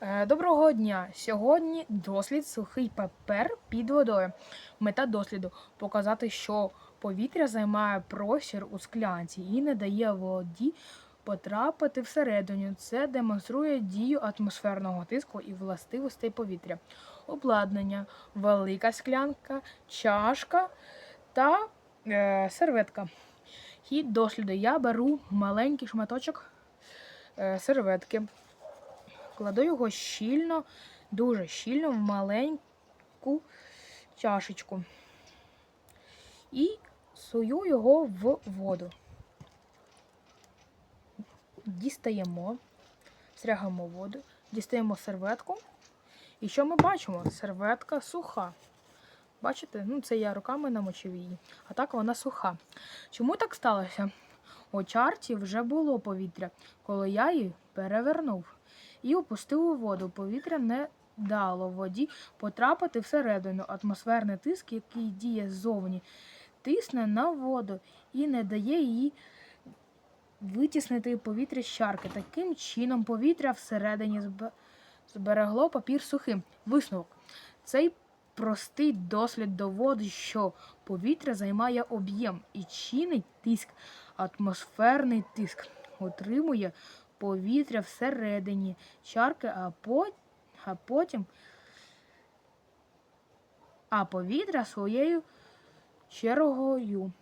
Е, Доброго дня! Сьогодні дослід сухий папер під водою. Мета досліду показати, що повітря займає простір у склянці і не дає воді потрапити всередину. Це демонструє дію атмосферного тиску і властивостей повітря. Обладнання, велика склянка, чашка та е, серветка. Хід досліду я беру маленький шматочок е, серветки. Кладу його щільно, дуже щільно в маленьку чашечку. І сую його в воду. Дістаємо, стрягаємо воду, дістаємо серветку. І що ми бачимо? Серветка суха. Бачите? Ну, це я руками намочив її, а так вона суха. Чому так сталося? У чарті вже було повітря, коли я її перевернув і опустив у воду. Повітря не дало воді потрапити всередину. Атмосферний тиск, який діє ззовні, тисне на воду і не дає їй витіснити повітря з чарки. Таким чином повітря всередині зберегло папір сухим. Висновок. Цей простий дослід доводить, що повітря займає об'єм і чинить тиск. Атмосферний тиск утримує повітря всередині чарки, а, по, а потім а повітря своєю чергою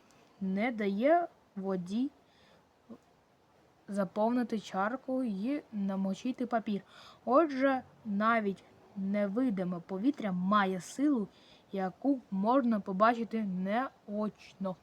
не дає воді заповнити чарку і намочити папір. Отже, навіть невидиме повітря має силу, яку можна побачити неочно.